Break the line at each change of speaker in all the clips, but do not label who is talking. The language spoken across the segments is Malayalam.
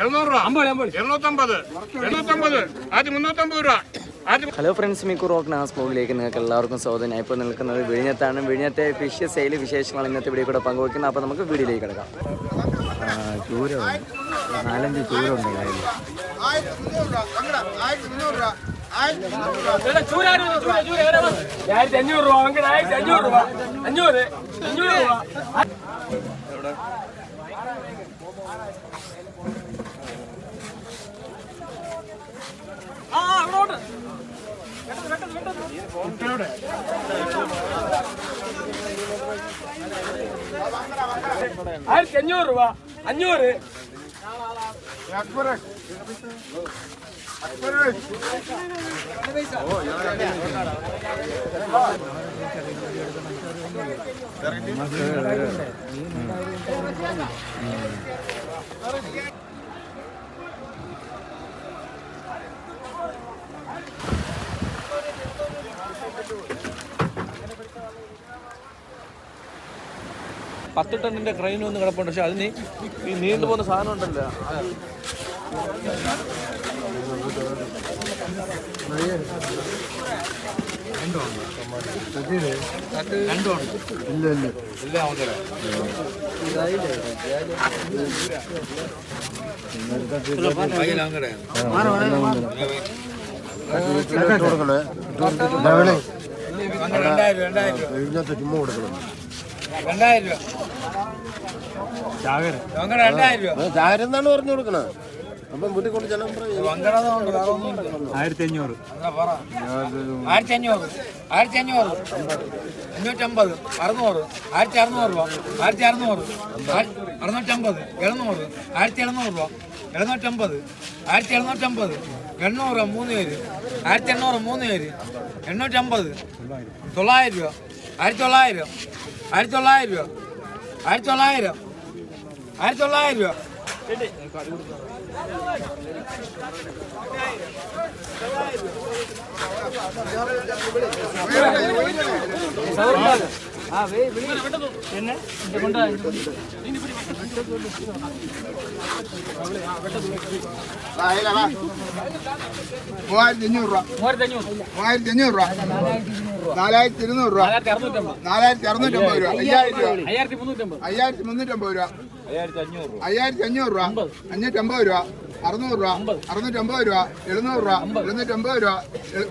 എഴുന്നൂറ് രൂപ. ഇരുന്നൂറ്റമ്പത്. എണ്ണൂറ്റമ്പത്. ആദ്യം മുന്നൂറ്റമ്പത് രൂപ.
ഹലോ ഫ്രണ്ട്സ് മിക്കു റോക്ക് നാസ് ബ്ലോഗിലേക്ക് നിങ്ങൾക്ക് എല്ലാവർക്കും സ്വാഗതം. ഞാൻ ഇപ്പോൾ നിൽക്കുന്നത് വിഴിഞ്ഞത്താണ്. വിഴിഞ്ഞത്തെ ഫിഷ് സെയിൽ വിശേഷങ്ങൾ ഇന്നത്തെ വീഡിയോ കൂടെ പങ്കുവയ്ക്കുന്നത്. അപ്പോൾ നമുക്ക് വീഡിയോയിലേക്ക് കിടക്കാം. ചൂര? നാലഞ്ച് ചൂര ഉണ്ട്
ആയിരത്തി അഞ്ഞൂറ് രൂപ അങ്ങനെ ആയിരത്തി അഞ്ഞൂറ് രൂപ. അഞ്ഞൂറ് അഞ്ഞൂറ് രൂപ. ആയിരത്തി അഞ്ഞൂറ്. രൂപ അഞ്ഞൂറ്.
പത്ത് ടണ്ണിന്റെ ക്രെയിൻ ഒന്ന് കിടപ്പുണ്ട് പക്ഷെ അതിന് ഈ നീണ്ടു പോകുന്ന സാധനം ഉണ്ടല്ലോ അത്
ചാരെന്നാണ് പറഞ്ഞു കൊടുക്കണത്. അപ്പം വീട്ടിൽ കൊണ്ട് ചെല്ലാൻ
ആയിരത്തി അഞ്ഞൂറ്
ആയിരത്തി അഞ്ഞൂറ് ആയിരത്തി അഞ്ഞൂറ് അഞ്ഞൂറ്റമ്പത് അറുന്നൂറ് ആയിരത്തി അറുന്നൂറ്. രൂപ. ആയിരത്തി അറുന്നൂറ് അറുന്നൂറ്റമ്പത്. എഴുന്നൂറ്. ആയിരത്തി എഴുന്നൂറ് രൂപ. എഴുന്നൂറ്റമ്പത്. ആയിരത്തി എഴുന്നൂറ്റമ്പത് എണ്ണൂറ് മൂന്ന് പേര്. ആയിരത്തി എണ്ണൂറ് മൂന്ന് പേര്. എണ്ണൂറ്റമ്പത്. തൊള്ളായിരം രൂപ. ആയിരത്തി തൊള്ളായിരം. ആയിരത്തി തൊള്ളായിരം രൂപ. ആയിരത്തി തൊള്ളായിരം ആയിരത്തി തൊള്ളായിരം രൂപ
മൂവായിരത്തി അഞ്ഞൂറ് രൂപ
മൂവായിരത്തി അഞ്ഞൂറ്
മൂവായിരത്തി അഞ്ഞൂറ് രൂപ. നാലായിരത്തി ഇരുന്നൂറ് രൂപ. നാലായിരത്തി അറുന്നൂറ്റമ്പത് രൂപ. അയ്യായിരം രൂപ.
അയ്യായിരത്തി മുന്നൂറ്റമ്പത്
രൂപ. അയ്യായിരത്തി അഞ്ഞൂറ് രൂപ അഞ്ഞൂറ്റമ്പത് രൂപ. അറുന്നൂറ് രൂപ. അറുന്നൂറ്റമ്പത് രൂപ. എഴുന്നൂറ് രൂപ. എഴുന്നൂറ്റമ്പത് രൂപ.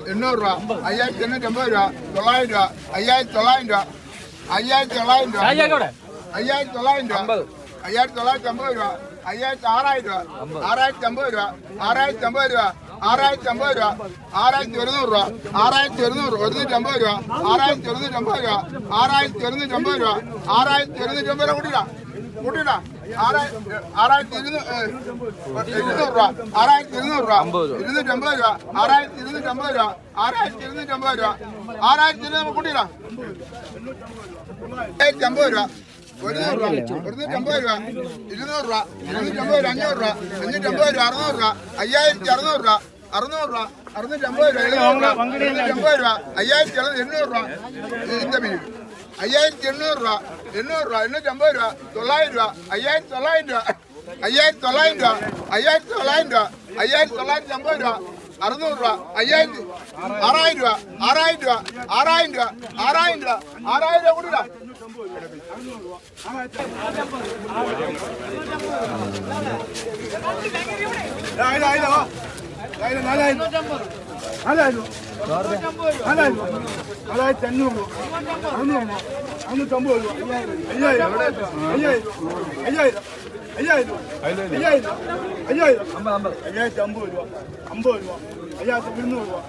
എണ്ണൂറ് രൂപ. അയ്യായിരത്തി എണ്ണൂറ്റമ്പത് രൂപ. തൊള്ളായിരം രൂപ. അയ്യായിരത്തി തൊള്ളായിരം രൂപ. അയ്യായിരത്തി തൊള്ളായിരം രൂപ അയ്യായിരത്തി തൊള്ളായിരം രൂപ. അയ്യായിരത്തി തൊള്ളായിരത്തി അമ്പത് രൂപ അയ്യായിരത്തി ആറായിരം രൂപ ആറായിരത്തി അമ്പത് രൂപ ആറായിരത്തി അമ്പത് രൂപ ആറായിരത്തി അമ്പത് രൂപ ആറായിരത്തി ഒരുന്നൂറ് രൂപ ആറായിരത്തി ഒരുന്നൂറ് ഒരുന്നൂറ്റി അമ്പത് രൂപ ആറായിരത്തി ഒരുന്നൂറ്റി അമ്പത് രൂപ ആറായിരത്തി ഒരുന്നൂറ്റി അമ്പത് രൂപ ആറായിരത്തി ഒരുന്നൂറ്റി അമ്പത് രൂപ കൂട്ടിയിടാ കൂട്ടിയിടാ. ആറായിരത്തി ഇരുന്നൂറ് രൂപ ആറായിരത്തി ഇരുന്നൂറ് രൂപ ഇരുന്നൂറ്റി അമ്പത് രൂപ. ആറായിരത്തി ഇരുന്നൂറ്റി അമ്പത് രൂപ ആറായിരത്തി ഇരുന്നൂറ്റി അമ്പത് രൂപ ആറായിരത്തി ഇരുന്നൂറ് കൂട്ടിയിടാ. ആയിരത്തി അമ്പത് രൂപ ഒരുന്നൂറ് രൂപ ഒരുന്നൂറ്റമ്പത് രൂപ. ഇരുന്നൂറ് രൂപ. ഇരുന്നൂറ്റമ്പത് രൂപ അഞ്ഞൂറ് രൂപ. അഞ്ഞൂറ്റമ്പത് രൂപ അറുന്നൂറ് രൂപ. അയ്യായിരത്തി അറുന്നൂറ് രൂപ. അറുന്നൂറ് രൂപ. അറുന്നൂറ്റമ്പത് രൂപ എഴുന്നൂറ് രൂപ. എഴുന്നൂറ്റമ്പത് രൂപ. അയ്യായിരത്തി എണ്ണൂറ് രൂപ. ഇതിന്റെ മീൻ. അയ്യായിരത്തി എണ്ണൂറ് രൂപ എണ്ണൂറ് അയ്യായിരത്തി തൊള്ളായിരം രൂപ. അയ്യായിരത്തി തൊള്ളായിരം രൂപ. അയ്യായിരത്തി തൊള്ളായിരത്തി അമ്പത് രൂപ. അറുന്നൂറ് രൂപ അയ്യായിരത്തി ആറായിരം രൂപ ആറായിരം രൂപ ആറായിരം രൂപ ആറായിരം രൂപ ആറായിരം രൂപ കൊടുക്കാം. നാലായിരത്തി അഞ്ഞൂറ് രൂപ. അറുന്നൂറ് രൂപ അറുന്നൂറ്റമ്പത് രൂപ അയ്യായിരം അയ്യായിരം അയ്യായിരം അയ്യായിരം അയ്യായിരം അയ്യായിരം അയ്യായിരത്തി അമ്പത് രൂപ. അമ്പത് രൂപ. അയ്യായിരത്തി ഇരുന്നൂറ് രൂപ.